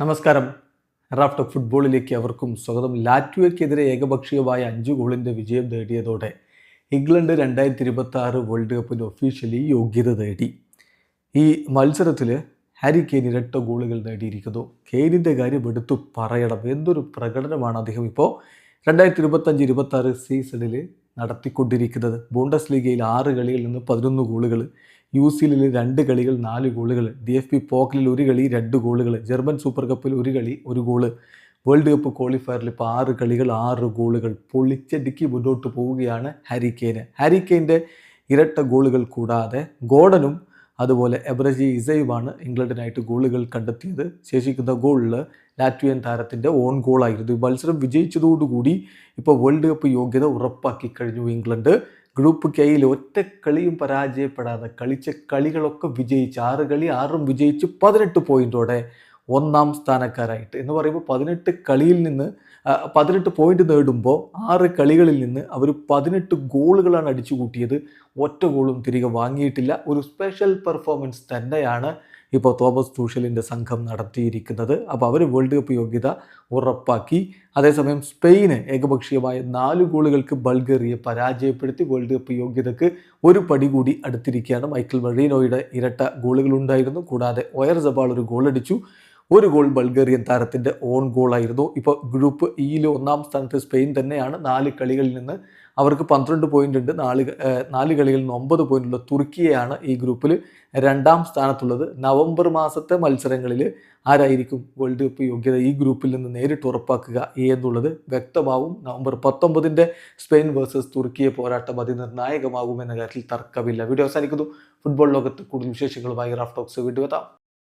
നമസ്കാരം. Raft of ഫുട്ബോളിലേക്ക് അവർക്കും സ്വാഗതം. ലാറ്റ്വിയക്കെതിരെ ഏകപക്ഷീയമായ അഞ്ച് ഗോളിന്റെ വിജയം നേടിയതോടെ ഇംഗ്ലണ്ട് രണ്ടായിരത്തി ഇരുപത്തി ആറ് വേൾഡ് കപ്പിന് ഒഫീഷ്യലി യോഗ്യത നേടി. ഈ മത്സരത്തിൽ ഹാരി കെയിൻ ഇരട്ട ഗോളുകൾ നേടിയിരിക്കുന്നു. കെയിനിന്റെ കാര്യം എടുത്തു പറയണം. എന്തൊരു പ്രകടനമാണ് അദ്ദേഹം ഇപ്പോൾ രണ്ടായിരത്തി ഇരുപത്തഞ്ച് ഇരുപത്തി ആറ് സീസണിൽ നടത്തിക്കൊണ്ടിരിക്കുന്നത്. ബോണ്ടസ് ലീഗയിൽ ആറ് കളികളിൽ നിന്ന് പതിനൊന്ന് ഗോളുകൾ യു സി എല്ലിൽ രണ്ട് കളികൾ നാല് ഗോളുകൾ. ഡി എഫ് പി പോക്കലിൽ ഒരു കളി രണ്ട് ഗോളുകൾ. ജർമ്മൻ സൂപ്പർ കപ്പിൽ ഒരു കളി ഒരു ഗോൾ. വേൾഡ് കപ്പ് ക്വാളിഫയറിൽ ഇപ്പോൾ ആറ് കളികൾ ആറ് ഗോളുകൾ. പൊളിച്ചടുക്കി മുന്നോട്ട് പോവുകയാണ് ഹാരി കെയ്ന്. ഹാരി ഇരട്ട ഗോളുകൾ കൂടാതെ ഗോർഡനും അതുപോലെ എബ്രജി ഇസയുമാണ് ഇംഗ്ലണ്ടിനായിട്ട് ഗോളുകൾ കണ്ടെത്തിയത്. ശേഷിക്കുന്ന ഗോളിൽ ലാറ്റ്വിയൻ താരത്തിന്റെ ഓൺ ഗോളായിരുന്നു. ഈ മത്സരം വിജയിച്ചതോടുകൂടി ഇപ്പോൾ വേൾഡ് കപ്പ് യോഗ്യത ഉറപ്പാക്കി കഴിഞ്ഞു ഇംഗ്ലണ്ട്. ഗ്രൂപ്പ് കെയിൽ ഒറ്റ കളിയും പരാജയപ്പെടാതെ കളിച്ച കളികളൊക്കെ വിജയിച്ച് ആറ് കളി ആറും വിജയിച്ച് പതിനെട്ട് പോയിന്റോടെ ഒന്നാം സ്ഥാനക്കാരായിട്ട്. എന്ന് പറയുമ്പോൾ പതിനെട്ട് കളിയിൽ നിന്ന് പതിനെട്ട് പോയിന്റ് നേടുമ്പോൾ ആറ് കളികളിൽ നിന്ന് അവർ പതിനെട്ട് ഗോളുകളാണ് അടിച്ചു കൂട്ടിയത് ഒറ്റ ഗോളും തിരികെ വാങ്ങിയിട്ടില്ല. ഒരു സ്പെഷ്യൽ പെർഫോമൻസ് തന്നെയാണ് ഇപ്പോൾ തോമസ് ടൂഷലിന്റെ സംഘം നടത്തിയിരിക്കുന്നത്. അപ്പോൾ അവർ വേൾഡ് കപ്പ് യോഗ്യത ഉറപ്പാക്കി. അതേസമയം സ്പെയിന് ഏകപക്ഷീയമായ നാല് ഗോളുകൾക്ക് ബൾഗേറിയെ പരാജയപ്പെടുത്തി വേൾഡ് കപ്പ് യോഗ്യതയ്ക്ക് ഒരു പടി കൂടി അടുത്തിരിക്കുകയാണ്. മൈക്കിൾ മറീനോയുടെ ഇരട്ട ഗോളുകളുണ്ടായിരുന്നു. കൂടാതെ ഒയർ ജബാൾ ഒരു ഗോൾ അടിച്ചു ഒരു ഗോൾ ബൾഗേറിയൻ താരത്തിന്റെ ഓൺ ഗോളായിരുന്നു ഇപ്പോൾ ഗ്രൂപ്പ് ഇയിൽ ഒന്നാം സ്ഥാനത്ത് സ്പെയിൻ തന്നെയാണ്. നാല് കളികളിൽ നിന്ന് അവർക്ക് പന്ത്രണ്ട് പോയിന്റ് ഉണ്ട്. നാല് നാല് കളികളിൽ നിന്ന് ഒമ്പത് പോയിന്റുള്ള തുർക്കിയാണ് ഈ ഗ്രൂപ്പിൽ രണ്ടാം സ്ഥാനത്തുള്ളത്. നവംബർ മാസത്തെ മത്സരങ്ങളിൽ ആരായിരിക്കും വേൾഡ് കപ്പ് യോഗ്യത ഈ ഗ്രൂപ്പിൽ നിന്ന് നേരിട്ട് ഉറപ്പാക്കുക എന്നുള്ളത് വ്യക്തമാവും. നവംബർ പത്തൊമ്പതിന്റെ സ്പെയിൻ വേഴ്സസ് തുർക്കിയെ പോരാട്ടം അതിനിർണായകമാകും എന്ന കാര്യത്തിൽ തർക്കമില്ല. വീഡിയോ അവസാനിക്കുന്നു. ഫുട്ബോൾ ലോകത്ത് കൂടുതൽ വിശേഷങ്ങളുമായി റാഫ് ടോക്സ് വീണ്ടും